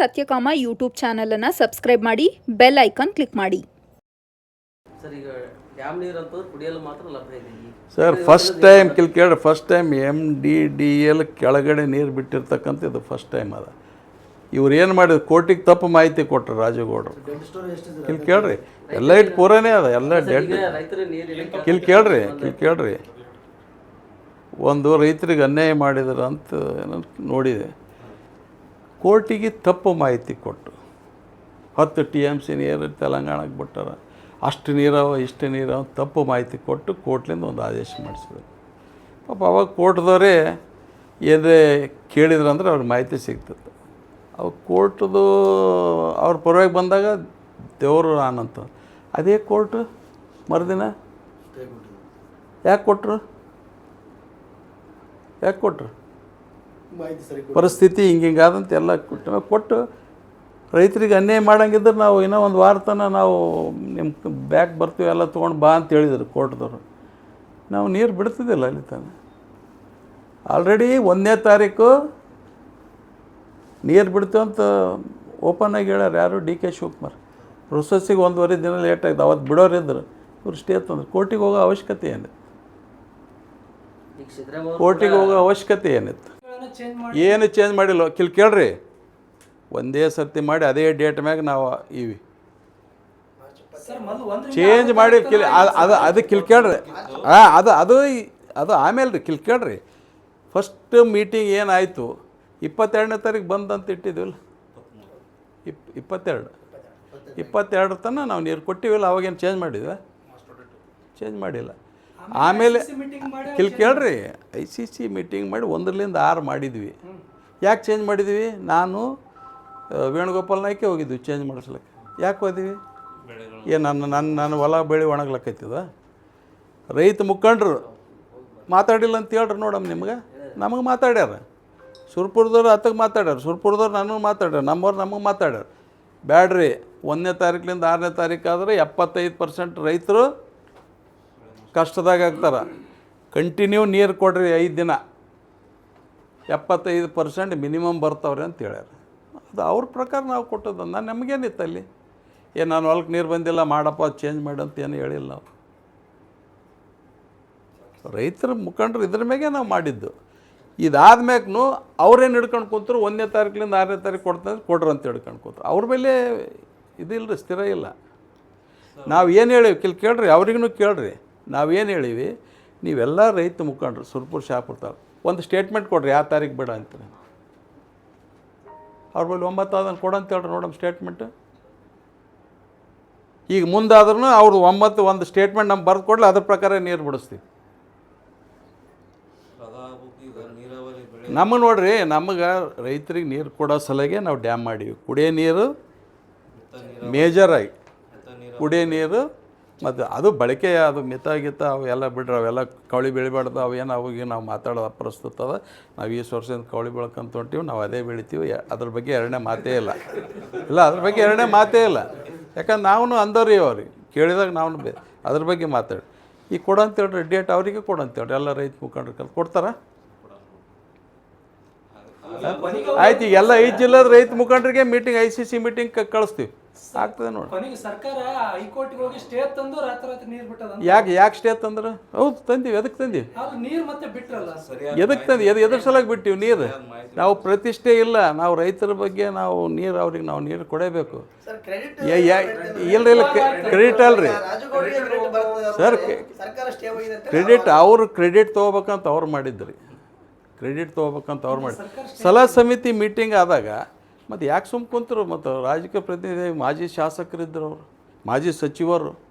Satyakama YouTube ಚಾನಲನ್ನು subscribe ಮಾಡಿ bell icon click ಮಾಡಿ. ಸರ್ ಈಗ ಡ್ಯಾಮ್ ನೀರು ಅಂತಂದ್ರೆ ಕುಡಿಯಲು ಮಾತ್ರ ಲಭ್ಯ ಇದೆ ಈ ಸರ್ ಫಸ್ಟ್ ಟೈಮ್ ಕಿಲ್ ಕೇಳಿ first time M D D L ಕೆಳಗಡೆ ನೀರು ಬಿಟ್ಟಿರ್ತಕ್ಕಂಥ ಇದು ಫಸ್ಟ್ ಟೈಮ್ ಅದ. ಇವ್ರು ಏನು ಮಾಡಿದ್ರು ಕೋರ್ಟಿಗೆ ತಪ್ಪು ಮಾಹಿತಿ ಕೊಟ್ಟರು ರಾಜಗೌಡರು. ಕಿಲ್ ಕೇಳ್ರಿ ಎಲ್ಲ ಇಟ್ಟು ಪೂರನೇ ಅದ ಎಲ್ಲ ಡೆಡ್ ರೈತರ ನೀರು ಇಲ್ಲ ಕಿಲ್ ಕೇಳ್ರಿ ಕಿಲ್ ಕೇಳ್ರಿ. ಒಂದು ರೈತರಿಗೆ ಅನ್ಯಾಯ ಮಾಡಿದ್ರು ಅಂತ ಏನೋ ನೋಡಿದೆ. ಕೋರ್ಟಿಗೆ ತಪ್ಪು ಮಾಹಿತಿ ಕೊಟ್ಟು, ಹತ್ತು ಟಿ ಎಂ ಸಿ ನೀರು ತೆಲಂಗಾಣಕ್ಕೆ ಬಿಟ್ಟಾರ, ಅಷ್ಟು ನೀರವ ಇಷ್ಟು ನೀರವ ತಪ್ಪು ಮಾಹಿತಿ ಕೊಟ್ಟು ಕೋರ್ಟ್ಲಿಂದ ಒಂದು ಆದೇಶ ಮಾಡಿಸಿದ್ರು. ಪಾಪ ಅವಾಗ ಕೋರ್ಟ್ದವರೇ ಏನೇ ಕೇಳಿದ್ರು ಅಂದ್ರೆ ಅವ್ರಿಗೆ ಮಾಹಿತಿ ಸಿಗ್ತದೆ. ಅವಾಗ ಕೋರ್ಟ್ದು ಅವ್ರ ಪರವಾಗಿ ಬಂದಾಗ ದೇವರು ನಾನಂತ, ಅದೇ ಕೋರ್ಟು ಮರುದಿನ? ಯಾಕೆ ಕೊಟ್ಟರು ಯಾಕೆ ಕೊಟ್ಟರು ಪರಿಸ್ಥಿತಿ ಹಿಂಗಿಂಗಾದಂತೆ ಎಲ್ಲ ಕೊಟ್ಟು ಕೊಟ್ಟು ರೈತರಿಗೆ ಅನ್ಯಾಯ ಮಾಡಂಗಿದ್ರೆ ನಾವು ಇನ್ನೂ ಒಂದು ವಾರ ತನಕ ನಾವು ನಿಮ್ಮ ಬ್ಯಾಗ್ ಬರ್ತೀವಿ ಎಲ್ಲ ತೊಗೊಂಡು ಬಾ ಅಂತ ಹೇಳಿದ್ರು ಕೋರ್ಟ್ದವರು. ನಾವು ನೀರು ಬಿಡ್ತಿದ್ದಿಲ್ಲ ಅಲ್ಲಿ ತಾನೆ. ಆಲ್ರೆಡಿ ಒಂದನೇ ತಾರೀಕು ನೀರು ಬಿಡ್ತೀವಿ ಅಂತ ಓಪನ್ ಆಗಿ ಹೇಳ್ಯಾರ ಯಾರು? D K Shivakumar. ಪ್ರೊಸೆಸ್ಸಿಗೆ ಒಂದೂವರೆ ದಿನ ಲೇಟ್ ಆಗಿದೆ ಅವತ್ತು ಬಿಡೋರಿದ್ರು ಇವ್ರು ಸ್ಟೇ ತಂದ್ರು. ಕೋರ್ಟಿಗೆ ಹೋಗೋ ಅವಶ್ಯಕತೆ ಏನಿತ್ತು? ಕೋರ್ಟಿಗೆ ಹೋಗೋ ಅವಶ್ಯಕತೆ ಏನಿತ್ತು? ಏನು ಚೇಂಜ್ ಮಾಡಿಲ್ಲ. ಕಿಲ್ ಕೇಳ್ರಿ. ಒಂದೇ ಸರ್ತಿ ಮಾಡಿ ಅದೇ ಡೇಟ್ ಮ್ಯಾಗ ನಾವು ಇವಿ. ಚೇಂಜ್ ಮಾಡಿ ಕಿಲ್ ಅದ್- ಅದು ಅದು ಕಿಲ್ ಕೇಳ್ರಿ. ಹಾಂ ಅದು ಅದು ಅದು ಆಮೇಲೆ ರೀ ಕಿಲ್ ಕೇಳ್ರಿ. ಫಸ್ಟ್ ಮೀಟಿಂಗ್ ಏನಾಯಿತು? ಇಪ್ಪತ್ತೆರಡನೇ ತಾರೀಕು ಬಂದಂತ ಇಟ್ಟಿದ್ವಿಲ್ಲ? ಇಪ್ ಇಪ್ಪತ್ತೆರಡು. ಇಪ್ಪತ್ತೆರಡು ತನಕ ನಾವು ನೀರು ಕೊಟ್ಟಿವಿಲ್ಲ ಅವಾಗೇನು ಚೇಂಜ್ ಮಾಡಿದ್ವಿ? ಚೇಂಜ್ ಮಾಡಿಲ್ಲ. ಆಮೇಲೆ ಇಲ್ಲಿ ಕೇಳ್ರಿ ಐ ಸಿ ಸಿ ಮೀಟಿಂಗ್ ಮಾಡಿ ಒಂದರಿಂದ ಆರು ಮಾಡಿದ್ವಿ. ಯಾಕೆ ಚೇಂಜ್ ಮಾಡಿದ್ವಿ? ನಾನು ವೇಣುಗೋಪಾಲ್ ನಾಯ್ಕೆ ಹೋಗಿದ್ವಿ ಚೇಂಜ್ ಮಾಡಿಸ್ಲಿಕ್ಕೆ. ಯಾಕೆ ಹೋದಿವಿ? ಏ ನನ್ನ ನನ್ನ ನನ್ನ ಹೊಲ ಬೆಳೆ ಒಣಗ್ಲಕ್ಕೈತದ ರೈತ ಮುಖಂಡರು ಮಾತಾಡಿಲ್ಲ ಅಂತ ಹೇಳ್ರಿ ನೋಡಮ್ಮ ನಿಮ್ಗೆ. ನಮಗೆ ಮಾತಾಡ್ಯಾರ. ಸುರ್ಪುರದವ್ರು ಅತ್ತಗೆ ಮಾತಾಡ್ಯಾರ. ಸುರ್ಪುರದವ್ರು ನನಗೆ ಮಾತಾಡ್ಯಾರ. ನಮ್ಮವ್ರು ನಮಗೆ ಮಾತಾಡ್ಯಾರ. ಬ್ಯಾಡ್ರಿ ಒಂದನೇ ತಾರೀಕಿನಿಂದ ಆರನೇ ತಾರೀಕು ಆದರೆ ಎಪ್ಪತ್ತೈದು ಪರ್ಸೆಂಟ್ ರೈತರು ಕಷ್ಟದಾಗ ಆಗ್ತಾರೆ ಕಂಟಿನ್ಯೂ ನೀರು ಕೊಡ್ರಿ ಐದು ದಿನ. ಎಪ್ಪತ್ತೈದು ಪರ್ಸೆಂಟ್ ಮಿನಿಮಮ್ ಬರ್ತಾವ್ರಿ ಅಂತ ಹೇಳ್ಯಾರ. ಅದು ಅವ್ರ ಪ್ರಕಾರ ನಾವು ಕೊಟ್ಟದ್ದು ನಾನು ನಮಗೇನಿತ್ತು ಅಲ್ಲಿ. ಏ, ನಾನು ಹೊಲಕ್ಕೆ ನೀರು ಬಂದಿಲ್ಲ ಮಾಡಪ್ಪ ಚೇಂಜ್ ಮಾಡಿ ಅಂತ ಏನು ಹೇಳಿಲ್ಲ ನಾವು. ರೈತರ ಮುಖಂಡರು ಇದ್ರ ಮೇಲೆ ನಾವು ಮಾಡಿದ್ದು. ಇದಾದ್ಮ್ಯಾಗೂ ಅವ್ರೇನು ಹಿಡ್ಕೊಂಡು ಕೂತರು, ಒಂದನೇ ತಾರೀಕಿಂದ ಆರನೇ ತಾರೀಕು ಕೊಡ್ತಾರೆ ಕೊಡ್ರಿ ಅಂತ ಹಿಡ್ಕೊಂಡು ಕೂತರು. ಅವ್ರ ಮೇಲೆ ಇದಿಲ್ಲ ರೀ ಸ್ಥಿರ ಇಲ್ಲ. ನಾವು ಏನು ಹೇಳಿ ಕೇಳ್ರಿ ಅವ್ರಿಗೂ ಕೇಳ್ರಿ. ನಾವೇನು ಹೇಳಿವಿ ನೀವೆಲ್ಲ ರೈತ ಮುಖಂಡರು ಸುರ್ಪುರ್ ಶಾಪುರ್ತಾರ ಒಂದು ಸ್ಟೇಟ್ಮೆಂಟ್ ಕೊಡ್ರಿ ಯಾವ ತಾರೀಕು ಬೇಡ ಅಂತಾರೆ. ಅವ್ರ ಬಳಿ ಒಂಬತ್ತು ಅದನ್ನು ಕೊಡಂತ ಹೇಳ್ರಿ ನೋಡಮ್ಮ ಸ್ಟೇಟ್ಮೆಂಟ್ ಈಗ ಮುಂದಾದ್ರೂ ಅವ್ರದ್ದು ಒಂಬತ್ತು ಒಂದು ಸ್ಟೇಟ್ಮೆಂಟ್ ನಮ್ಗೆ ಬರೆದು ಕೊಡಲಿ ಅದ್ರ ಪ್ರಕಾರ ನೀರು ಬಿಡಿಸ್ತೀವಿ. ನಮಗೆ ನೋಡ್ರಿ ನಮಗೆ ರೈತರಿಗೆ ನೀರು ಕೊಡೋ ಸಲಗೆ ನಾವು ಡ್ಯಾಮ್ ಮಾಡೀವಿ. ಕುಡಿಯೋ ನೀರು ಮೇಜರ್ ಆಗಿ ಕುಡಿಯೋ ನೀರು ಮತ್ತು ಅದು ಬಳಕೆ, ಅದು ಮಿತ ಗಿತ, ಅವೆಲ್ಲ ಬಿಡ್ರಿ ಅವೆಲ್ಲ ಕವಳಿ ಬೆಳಿಬಾರ್ದು, ಅವೇನು ಅವಾಗ ನಾವು ಮಾತಾಡೋದು ಅಪ್ರಸ್ತುತ ಅದ. ನಾವು ಈ ವರ್ಷದಿಂದ ಕವಳಿ ಬೆಳ್ಕೊಂತ ಹೊಂಟೀವಿ, ನಾವು ಅದೇ ಬೆಳಿತೀವಿ. ಅದ್ರ ಬಗ್ಗೆ ಎರಡನೇ ಮಾತೇ ಇಲ್ಲ. ಇಲ್ಲ, ಅದ್ರ ಬಗ್ಗೆ ಎರಡನೇ ಮಾತೇ ಇಲ್ಲ. ಯಾಕಂದ್ರೆ ನಾವು ಅಂದವ್ರಿ ಅವ್ರಿಗೆ ಕೇಳಿದಾಗ ನಾವು ಬೇ, ಅದ್ರ ಬಗ್ಗೆ ಮಾತಾಡಿ. ಈಗ ಕೊಡಂತೇಳ್ರಿ ಡೇಟ್ ಅವರಿಗೆ ಕೊಡಂತೇಳ್ರಿ. ಎಲ್ಲ ರೈತ ಮುಖಂಡ್ರ ಕಲ್ ಕೊಡ್ತಾರಾ? ಆಯ್ತು, ಈಗ ಎಲ್ಲ ಐದು ಜಿಲ್ಲಾದ ರೈತ ಮುಖಂಡರಿಗೆ meeting I C C meeting ಕಳಿಸ್ತೀವಿ. ಆಗ್ತದೆ ನೋಡಿ. ಕೊನೆಗೆ ಸರ್ಕಾರ ಹೈಕೋರ್ಟ್ಗೆ ಹೋಗಿ ಸ್ಟೇ ತಂದು ರಾತ್ರಿ ರಾತ್ರಿ ನೀರು ಬಿಟ್ಟದ ಯಾಕೆ ಯಾಕೆ ಸ್ಟೇ ತಂದ್ರೆ? ಹೌದು ತಂದೀವಿ ಎದಕ್ಕೆ ತಂದೀವಿ? ಅದು ನೀರ್ ಮತ್ತೆ ಬಿಟ್ರಲ್ಲ? ಎದಕ್ಕೆ ತಂದು ಎದು ಎದ್ರ ಸಲುವಾಗಿ ಬಿಟ್ಟಿವಿ ನೀರು? ನಾವು ಪ್ರತಿಷ್ಠೆ ಇಲ್ಲ ನಾವು ರೈತರ ಬಗ್ಗೆ ನಾವು ನೀರು ಅವ್ರಿಗೆ ನಾವು ನೀರು ಕೊಡಬೇಕು. ಯಾ- ಯಾ- ಇಲ್ರಿ ಇಲ್ಲ ಕ್ರೆಡಿಟ್ ಅಲ್ರಿ. ಸರ್ ಕ್ರೆಡಿಟ್ ಅವ್ರು ಕ್ರೆಡಿಟ್ ತೊಗೋಬೇಕಂತ ಅವ್ರು ಮಾಡಿದ್ರಿ. ಕ್ರೆಡಿಟ್ ತೊಗೋಬೇಕಂತ ಅವ್ರು ಮಾಡಿ ಸಲಹಾ ಸಮಿತಿ ಮೀಟಿಂಗ್ ಆದಾಗ ಮತ್ತು ಯಾಕೆ ಸುಮ್ಕೊಂತರು ಮತ್ತು ರಾಜಕೀಯ ಪ್ರತಿನಿಧಿ, ಮಾಜಿ ಶಾಸಕರಿದ್ದರು ಅವರು. ಮಾಜಿ ಸಚಿವರು.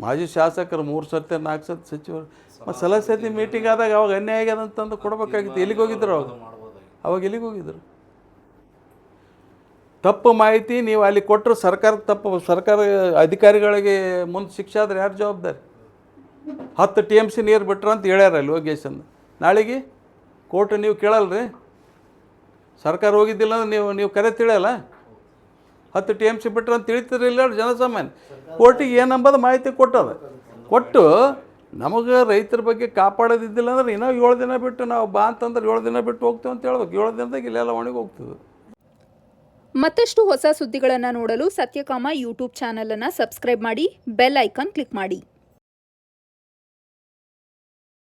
ಮಾಜಿ ಶಾಸಕರು ಮೂರು ಸರ್ತಿ, ನಾಲ್ಕು ಸರ್ತಿ ಸಚಿವರು. ಮತ್ತು ಸಲಹಾ ಮೀಟಿಂಗ್ ಆದಾಗ ಅವಾಗ ಅನ್ಯಾಯ ಆಗ್ಯದ ಅಂತಂದು ಕೊಡಬೇಕಾಗಿತ್ತು. ಎಲ್ಲಿಗೆ ಹೋಗಿದ್ರು ಅವಾಗ? ಅವಾಗ ಎಲ್ಲಿಗೆ ಹೋಗಿದ್ರು? ತಪ್ಪು ಮಾಹಿತಿ ನೀವು ಅಲ್ಲಿ ಕೊಟ್ಟರು ಸರ್ಕಾರ ತಪ್ಪು, ಸರ್ಕಾರ ಅಧಿಕಾರಿಗಳಿಗೆ ಮುಂದೆ ಶಿಕ್ಷೆ ಆದರೆ ಯಾರು ಜವಾಬ್ದಾರಿ? ಹತ್ತು ಟಿ ಎಂ ಸಿ ನೀರು ಬಿಟ್ರ ಅಂತ ಹೇಳ್ಯಾರ ಅಲ್ಲಿ ನಾಳೆಗೆ? ಕೋರ್ಟ್ ನೀವು ಕೇಳಲ್ರಿ? ಸರ್ಕಾರ ಹೋಗಿದ್ದಿಲ್ಲ ಅಂದ್ರೆ ನೀವು ನೀವು ಕರೆ ತಿಳಿಯಲ್ಲ ಹತ್ತು ಟಿ ಎಂ ಸಿ ಬಿಟ್ರೆ ಅಂತ ತಿಳಿತಿರಲಿಲ್ಲ ಜನಸಾಮಾನ್ಯ. ಕೋರ್ಟಿಗೆ ಏನಂಬದು ಮಾಹಿತಿ ಕೊಟ್ಟದ? ಕೊಟ್ಟು ನಮಗೆ ರೈತರ ಬಗ್ಗೆ ಕಾಪಾಡೋದಿದ್ದಿಲ್ಲ ಅಂದ್ರೆ ಇನ್ನೂ ಏಳು ದಿನ ಬಿಟ್ಟು ನಾವು ಬಾ ಅಂತಂದ್ರೆ ಏಳು ದಿನ ಬಿಟ್ಟು ಹೋಗ್ತೀವಿ ಅಂತ ಹೇಳ್ಬೇಕು. ಏಳು ದಿನದಾಗ ಇಲ್ಲೆಲ್ಲ ಒಣಗಿ ಹೋಗ್ತದೆ. ಮತ್ತಷ್ಟು ಹೊಸ ಸುದ್ದಿಗಳನ್ನು ನೋಡಲು ಸತ್ಯಕಾಮ ಯೂಟ್ಯೂಬ್ ಚಾನಲನ್ನು ಸಬ್ಸ್ಕ್ರೈಬ್ ಮಾಡಿ, ಬೆಲ್ ಐಕಾನ್ ಕ್ಲಿಕ್ ಮಾಡಿ.